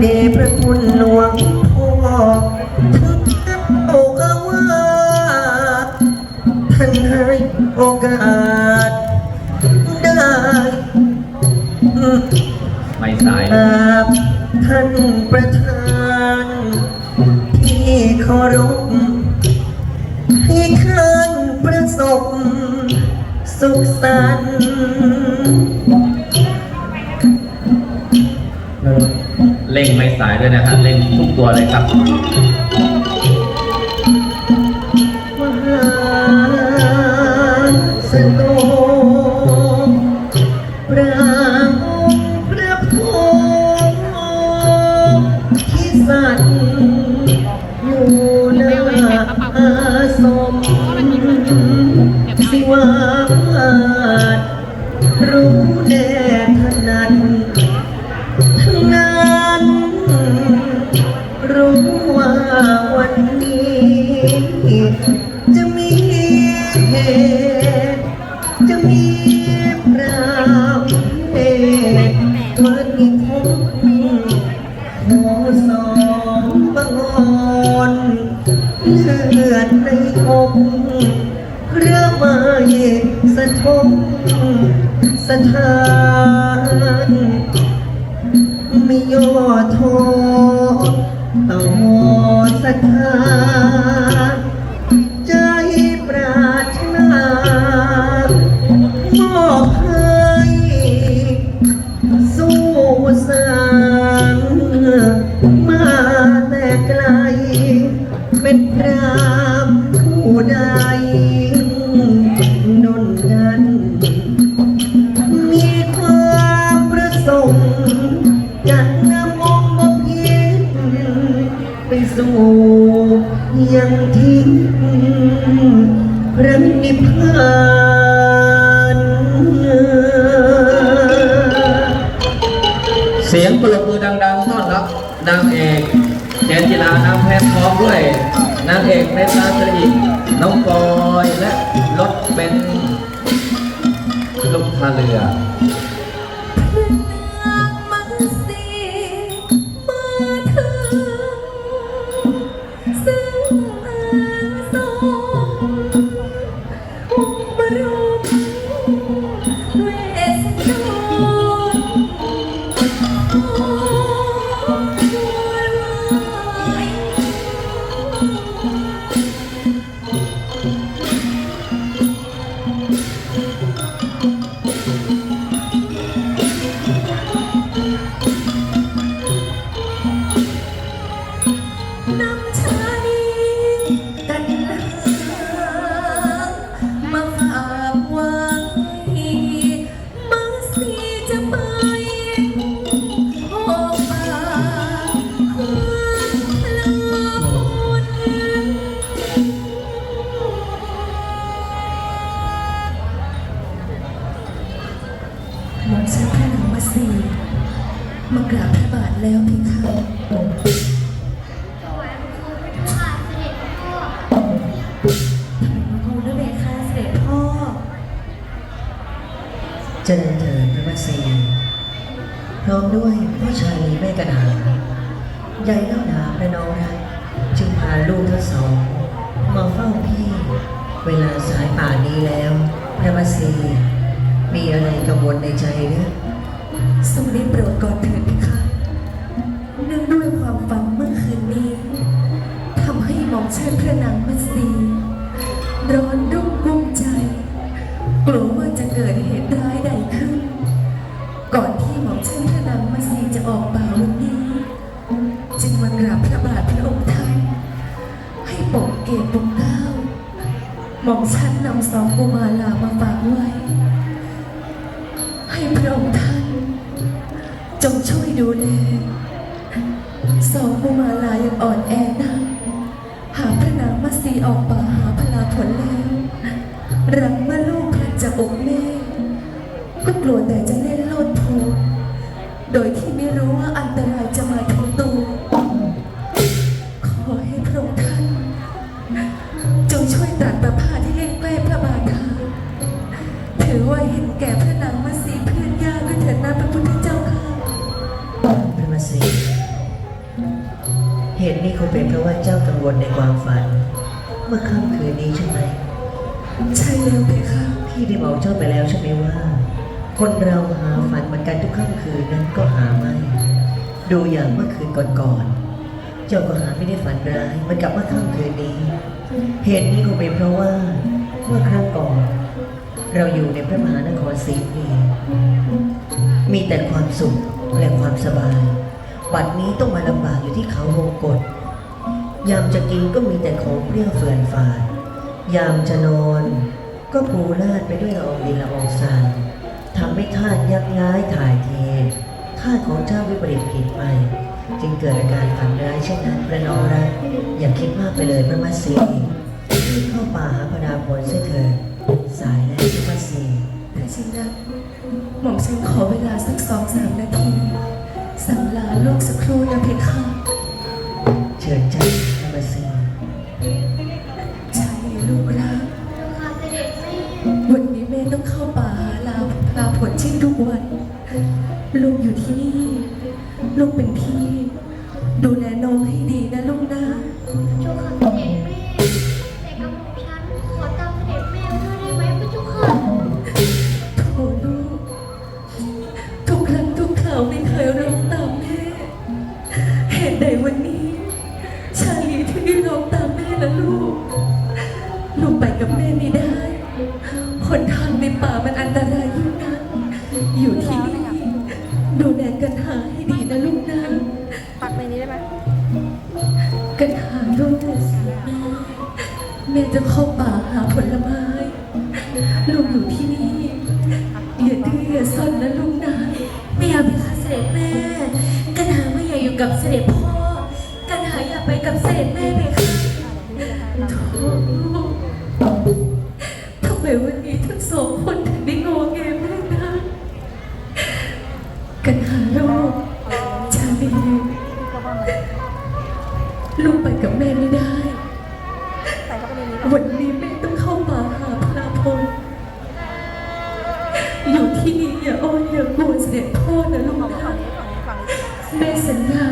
เดชพระคุณหลวงพ่อท่านบอกว่าท่านให้โอกาสได้ไม่สาย ท่านประธ เร่งไม่สายด้วยนะฮะเร่งทุกตัวเลยครับ เลือดในอกเรือไม้สะทกสะทานไม่ย่อท้อต่อศรัทาน สู่ยังทิ้งพระนิพพานเสียงปรบมือดังๆต้อนรับนางเอกเจนจิลานางแพทย์พร้อมด้วยนางเอกเมตตาสรีน้องปอยและรถเป็นลูกท่าเรือ จริญเถิดพระวัสีพร้อมด้วยพ่อชายแม่กระดาษยายเล่านาพระน้องรักจึงพาลูกทั้งสองมาเฝ้าพี่ เวลาสายป่านนี้แล้ว พระวัสีมีอะไรกังวลในใจหรือทรงได้โปรดก่อนเถิดเพคะ หม่อมฉันนำสองกุมาลามาฝากไว้ ให้พระองค์ท่าน จงช่วยดูแลสองกุมาลายังอ่อนแอนักหาพระนางมัสีออกป่าหาพลาผลแล้วรังเมื่อลูกพลัดจากอกแม่ก็กลัวแต่จะเล่นโลดโผนโดยที่ไม่รู้ว่าอันตรายจะมาถึง เหตุนี้คงเป็นเพราะว่าเจ้ากังวลในความฝัน เมื่อค่ำคืนนี้ใช่ไหม ใช่แล้วเพคะพี่ได้บอกเจ้าไปแล้วใช่ไหมว่า คนเราหาฝันเหมือนกันทุกค่ำคืนนั้นก็หาไม่ ดูอย่างเมื่อคืนก่อนๆ เจ้าก็หาไม่ได้ฝันร้ายเหมือนกับเมื่อค่ำคืนนี้ เหตุนี้คงเป็นเพราะว่าเมื่อครั้งก่อน เราอยู่ในพระมหานครศรีนีมีแต่ความสุขและความสบายบัดนี้ต้องมาลำบากอยู่ที่เขาวงกฏ ยามจะกินก็มีแต่ของเปรี้ยวเฟื่อนฝาด ยามจะนอน ก็ปูลาดไปด้วยละอองดินละอองทรายทำให้ท่าตุยักย้ายถ่ายเทท่าตุของเจ้าวิปริตผิดไป จึงเกิดอาการฝันร้ายเช่นนั้นประนอรักอย่าคิดมากไปเลยพระมัสสีรีบเข้าป่าหาพระดาผลเสียเถิดสายแล้วพระมัสสีถ้าเช่นนั้นหม่อมฉันขอเวลาสักสองสามนาที สั่งลาลูกสักครู่นะเพคะเชิญเจ้า ทุกวัน ลูกอยู่ที่นี่ ลูกเป็นพี่ ดูแลน้องให้ดี อยู่ที่นี่ดูแลกันหาให้ดีนะลูกนะปักในนี้ได้ไหมกันหาลูกแม่จะเข้าป่าหาผลไม้ ลูกอยู่ที่นี่อย่าดื้ออย่าซนนะลูกนะไม่เอากไปค่ะเสด็จแม่กันหาไม่อยากอยู่กับเสด็จพ่อกันหาอยากไปกับเสด็จแม่ไปค่ะ กันหาลูกชาลีลูกไปกับแม่ไม่ได้ วันนี้แม่ต้องเข้าป่าหาพระพลอยู่ที่นี่อย่าอ้อนอย่ากลัวเสด็จพ่อนะลูกนะแม่สัญญา